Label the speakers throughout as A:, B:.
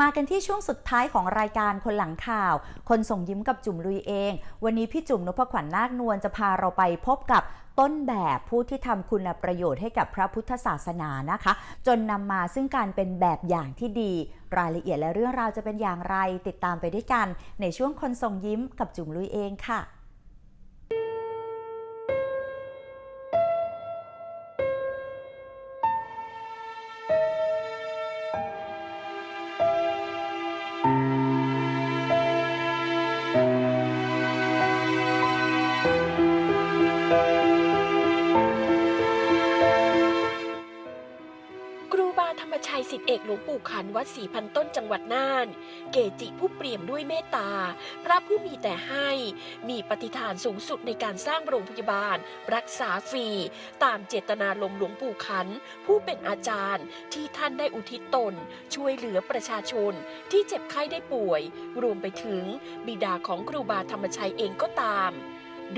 A: มากันที่ช่วงสุดท้ายของรายการคนหลังข่าว คนส่งยิ้มกับจุ่มลุยเอง วันนี้พี่จุ่มนพขวัญนาคนวลจะพาเราไปพบกับต้นแบบผู้ที่ทำคุณประโยชน์ให้กับพระพุทธศาสนานะคะ จนนำมาซึ่งการเป็นแบบอย่างที่ดี รายละเอียดและเรื่องราวจะเป็นอย่างไร ติดตามไปด้วยกัน ในช่วงคนส่งยิ้มกับจุ่มลุยเองค่ะา
B: ธรรมชัยสิทธิเอกหลวงปู่ขันวัดศรีพันต้นจังหวัดน่าน เกจิผู้เปี่ยมด้วยเมตตา พระผู้มีแต่ให้ มีปฏิฐานสูงสุดในการสร้างโรงพยาบาล รักษาฟรี ตามเจตนาลมหลวงปู่ขัน ผู้เป็นอาจารย์ที่ท่านได้อุทิศตน ช่วยเหลือประชาชนที่เจ็บไข้ได้ป่วย รวมไปถึงบิดาของครูบาธรรมชัยเองก็ตาม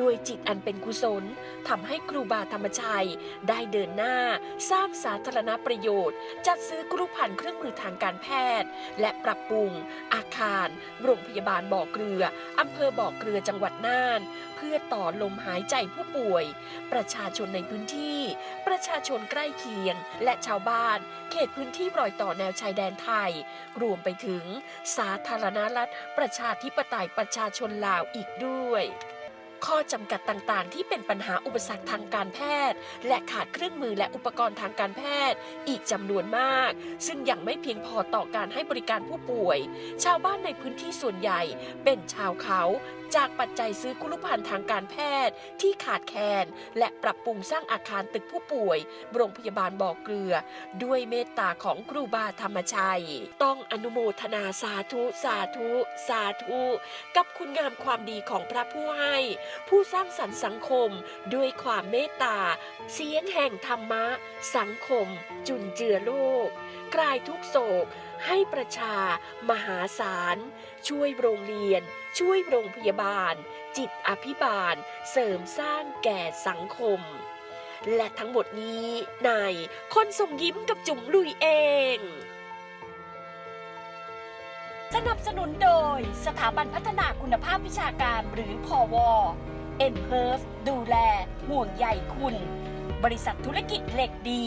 B: ด้วยจิตอันเป็นกุศลทำให้ครูบาธรรมชัย ได้เดินหน้า สร้างสาธารณประโยชน์ จัดซื้อกรุ๊ปพันธุ์เครื่องมือทางการแพทย์ และปรับปรุง อาคาร โรงพยาบาลบ่อเกลืออำเภอบ่อเกลือจังหวัดน่าน เพื่อต่อลมหายใจผู้ป่วย ประชาชนในพื้นที่ ประชาชนใกล้เคียง และชาวบ้าน เขตพื้นที่รอยต่อแนวชายแดนไทย รวมไปถึง สาธารณรัฐ ประชาธิปไตยประชาชนลาวอีกด้วย ข้อจำกัดต่างๆ ที่เป็นปัญหาอุปสรรคทางการแพทย์ และขาดเครื่องมือและอุปกรณ์ทางการแพทย์ อีกจำนวนมาก ซึ่งยังไม่เพียงพอต่อการให้บริการผู้ป่วย ชาวบ้านในพื้นที่ส่วนใหญ่ เป็นชาวเขา จากปัจจัยซื้อคุรุภัณฑ์ทางการแพทย์ ที่ขาดแคลนและปรับปรุงสร้างอาคารตึกผู้ป่วย โรงพยาบาลบ่อเกลือ ด้วยเมตตาของครูบาธรรมชัย ต้องอนุโมทนาสาธุ สาธุ สาธุ กับคุณงามความดีของพระผู้ให้ผู้สร้างสรรค์สังคมด้วยความเมตตา เสียงแห่งธรรมะ สังคม จุนเจือโลกคลายทุกโศก ให้ประชา มหาศาล ช่วยโรงเรียน ช่วยโรงพยาบาล จิตอภิบาล เสริมสร้างแก่สังคม และทั้งหมดนี้ในคนส่งยิ้มกับจุ๋มลุยเอง สนับสนุนโดยสถาบันพัฒนาคุณภาพวิชาการหรือพอวเอ็นเพิร์ฟดูแล ห่วงใยคุณ บริษัทธุรกิจเหล็กดี